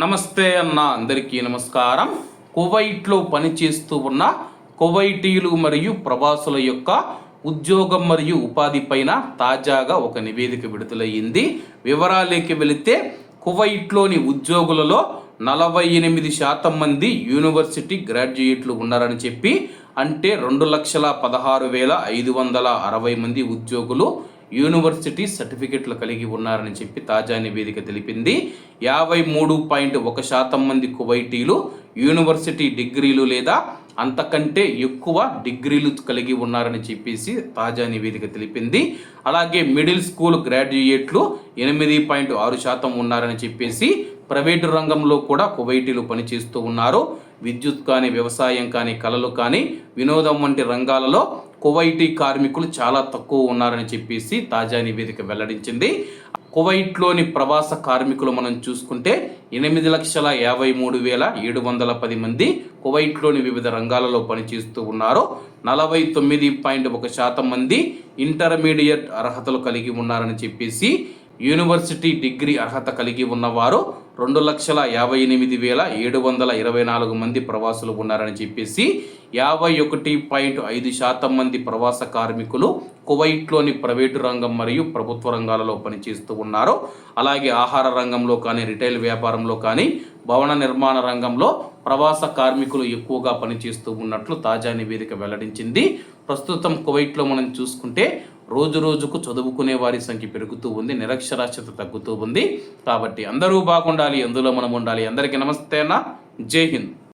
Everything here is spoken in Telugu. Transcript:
నమస్తే అన్న అందరికీ నమస్కారం. కువైట్లో పనిచేస్తూ ఉన్న కువైటీలు మరియు ప్రవాసుల యొక్క ఉద్యోగం మరియు ఉపాధి పైన తాజాగా ఒక నివేదిక విడుదలయ్యింది. వివరాలేకి వెళితే కువైట్లోని ఉద్యోగులలో నలభై ఎనిమిది శాతం మంది యూనివర్సిటీ గ్రాడ్యుయేట్లు ఉన్నారని చెప్పి అంటే రెండు లక్షల పదహారు వేల ఐదు వందల అరవై మంది ఉద్యోగులు యూనివర్సిటీ సర్టిఫికెట్లు కలిగి ఉన్నారని చెప్పి తాజా నివేదిక తెలిపింది. యాభై మూడు పాయింట్ ఒక శాతం మంది కువైటీలు యూనివర్సిటీ డిగ్రీలు లేదా అంతకంటే ఎక్కువ డిగ్రీలు కలిగి ఉన్నారని చెప్పేసి తాజా నివేదిక తెలిపింది. అలాగే మిడిల్ స్కూల్ గ్రాడ్యుయేట్లు ఎనిమిది పాయింట్ ఆరు శాతం ఉన్నారని చెప్పేసి ప్రైవేటు రంగంలో కూడా కువైటీలు పనిచేస్తూ ఉన్నారు. విద్యుత్ కానీ వ్యవసాయం కానీ కళలు కానీ వినోదం వంటి రంగాలలో కువైటీ కార్మికులు చాలా తక్కువ ఉన్నారని చెప్పేసి తాజా నివేదిక వెల్లడించింది. కువైట్లోని ప్రవాస కార్మికులు మనం చూసుకుంటే ఎనిమిది లక్షల యాభై మూడు వేల ఏడు వందల పది మంది కువైట్లోని వివిధ రంగాలలో పనిచేస్తూ ఉన్నారు. నలభై తొమ్మిది పాయింట్ ఒక శాతం మంది ఇంటర్మీడియట్ అర్హతలు కలిగి ఉన్నారని చెప్పేసి యూనివర్సిటీ డిగ్రీ అర్హత కలిగి ఉన్నవారు రెండు లక్షల యాభై ఎనిమిది వేల ఏడు వందల ఇరవై నాలుగు మంది ప్రవాసులు ఉన్నారని చెప్పేసి యాభై ఒకటి పాయింట్ ఐదు శాతం మంది ప్రవాస కార్మికులు కువైట్లోని ప్రైవేటు రంగం మరియు ప్రభుత్వ రంగాలలో పనిచేస్తూ ఉన్నారు. అలాగే ఆహార రంగంలో కానీ రిటైల్ వ్యాపారంలో కానీ భవన నిర్మాణ రంగంలో ప్రవాస కార్మికులు ఎక్కువగా పనిచేస్తూ ఉన్నట్లు తాజా నివేదిక వెల్లడించింది. ప్రస్తుతం కువైట్లో మనం చూసుకుంటే రోజు రోజుకు చదువుకునే వారి సంఖ్య పెరుగుతూ ఉంది నిరక్షరాస్యత తగ్గుతూ ఉంది. కాబట్టి అందరూ బాగుండాలి అందులో మనం ఉండాలి? అందరికీ నమస్తే అన్న. జై హింద్.